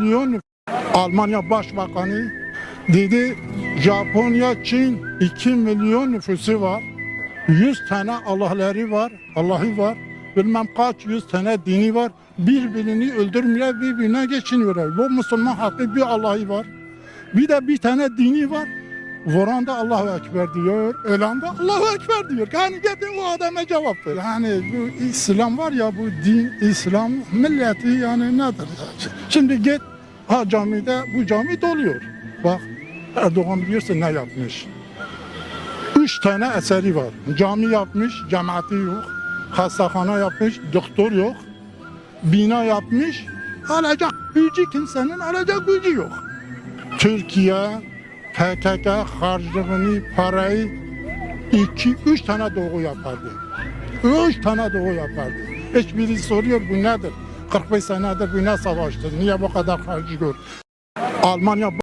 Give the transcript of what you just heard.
milyon Almanya Başbakanı dedi Japonya, Çin 2 milyon nüfusu var. 100 tane Allah'ları var, Allah'ı var. Bilmem kaç yüz tane dini var. Birbirini öldürmüyor, birbirine geçiniyorlar. Bu Müslüman hakkı bir Allah'ı var. Bir de bir tane dini var. Vuran da Allahu Ekber diyor, ölen de Allahu Ekber diyor. Yani gidin o adama cevap ver. Yani bu İslam var ya bu din, İslam milleti yani nedir? Şimdi git ha camide, bu cami doluyor. Bak Erdoğan biliyorsun ne yapmış. Üç tane eseri var. Cami yapmış, cemaati yok. Hastahane yapmış, doktor yok. Bina yapmış, alacak gücü kimsenin alacak gücü yok. Türkiye PKK harcını, parayı iki, üç tane doğu yapardı. Üç tane doğu yapardı. Hiçbiri soruyor bu nedir? 45 senedir bu ne savaştı? Niye bu kadar harcıyor? Almanya